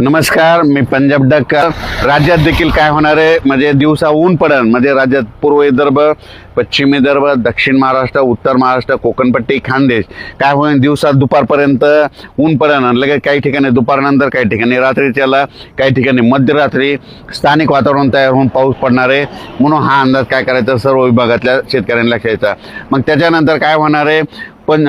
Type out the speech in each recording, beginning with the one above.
नमस्कार मी पंजाब डक्कर. राज्यात देखील काय होणार आहे? म्हणजे दिवसा ऊन पडण म्हणजे राज्यात पूर्व विदर्भ पश्चिम विदर्भ दक्षिण महाराष्ट्र उत्तर महाराष्ट्र कोकणपट्टी खानदेश. काय होईल दिवसा दुपारपर्यंत ऊन पडण लगेच काही ठिकाणी दुपारनंतर काही ठिकाणी रात्रीच्याला काही ठिकाणी मध्यरात्री स्थानिक वातावरण तयार होऊन पाऊस पडणार आहे. म्हणून हा अंदाज काय करायचा? सर्व विभागातल्या शेतकऱ्यांना खेळायचा मग त्याच्यानंतर काय होणार आहे? पण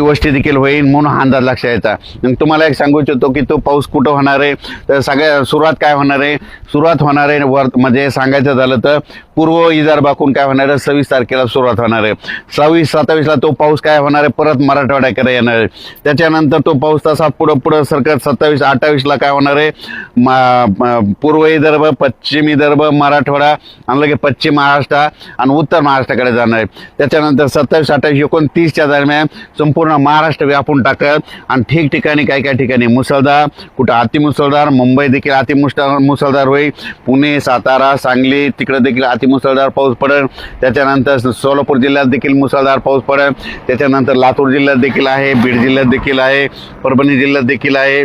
वस्ती देखील होईल म्हणून हा अंदाज लक्षात यायचा तुम्हाला एक सांगू इच्छितो की तो पाऊस कुठं होणार आहे? तर सगळ्या सुरुवात काय होणार आहे? सुरुवात होणार आहे वर म्हणजे सांगायचं झालं तर पूर्व विदर्भाकून काय होणार आहे? सव्वीस तारखेला सुरुवात होणार आहे. सव्वीस सत्तावीसला तो पाऊस काय होणार आहे? परत मराठवाड्याकडे येणार आहे. त्याच्यानंतर तो पाऊस तसा पुढं पुढं सरकत सत्तावीस अठ्ठावीसला काय होणार आहे? म- पूर्व विदर्भ पश्चिम विदर्भ मराठवाडा आणि लगे पश्चिम महाराष्ट्र आणि उत्तर महाराष्ट्राकडे जाणार आहे. त्याच्यानंतर सत्तावीस अठ्ठावीस एकोणतीसच्या दरम्यान संपूर्ण महाराष्ट्र व्यापून टाकत. आणि ठिकठिकाणी काही काही ठिकाणी मुसळधार कुठं अतिमुसळधार मुंबई देखील अतिमुसळ मुसळधार होईल. पुणे सातारा सांगली तिकडं देखील अतिमुसळधार पाऊस पडेल. त्याच्यानंतर सोलापूर जिल्ह्यात देखील मुसळधार पाऊस पडेल. त्याच्यानंतर लातूर जिल्ह्यात देखील आहे बीड जिल्ह्यात देखील आहे परभणी जिल्ह्यात देखील आहे.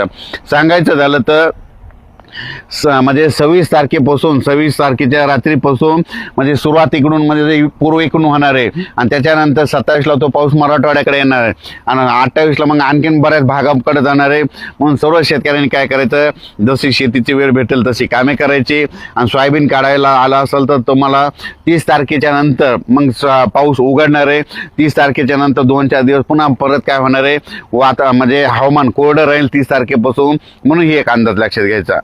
सांगायचं झालं तर स म्हणजे सव्वीस तारखेपासून सव्वीस तारखेच्या रात्रीपासून म्हणजे सुरुवात इकडून म्हणजे पूर्व इकडून होणार आहे. आणि त्याच्यानंतर सत्तावीसला तो पाऊस मराठवाड्याकडे येणार आहे. आणि अठ्ठावीसला मग आणखीन बऱ्याच भागाकडे जाणार आहे. म्हणून सर्व शेतकऱ्यांनी काय करायचं? जशी शेतीची वेळ भेटेल तशी कामे करायची. आणि सोयाबीन काढायला आला असेल तर तुम्हाला तीस तारखेच्या नंतर मग स- पाऊस उघडणार आहे. तीस तारखेच्या नंतर दोन चार दिवस पुन्हा परत काय होणार आहे? वाता म्हणजे हवामान कोरडं राहील तीस तारखेपासून. म्हणून ही एक अंदाज लक्षात घ्यायचा.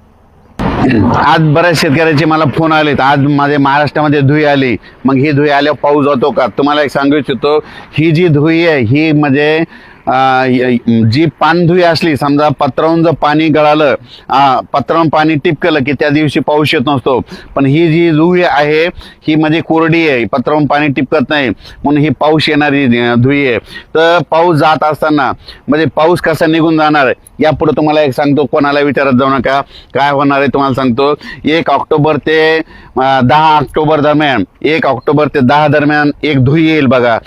आज बऱ्याच शेतकऱ्याचे मला फोन आलेत. आज माझे महाराष्ट्रामध्ये धुई आली. मग ही धुई आल्यावर पाऊस जातो का? तुम्हाला एक सांगू इच्छितो ही जी धुई आहे ही म्हणजे जी पानधुई असली समजा पत्रावून जर पाणी गळालं पत्रावून पाणी टिपकलं की त्या दिवशी पाऊस येत नसतो. पण ही जी धुई आहे ही म्हणजे कोरडी आहे पत्रावून पाणी टिपकत नाही म्हणून ही पाऊस येणारी धुई आहे. तर पाऊस जात असताना म्हणजे पाऊस कसा निघून जाणार यापुढे तुम्हाला एक सांगतो कोणाला विचारत जाऊ नका. काय होणार आहे तुम्हाला सांगतो एक ऑक्टोबर ते दहा ऑक्टोबर दरम्यान एक ऑक्टोबर ते दहा दरम्यान एक धुई येईल बघा.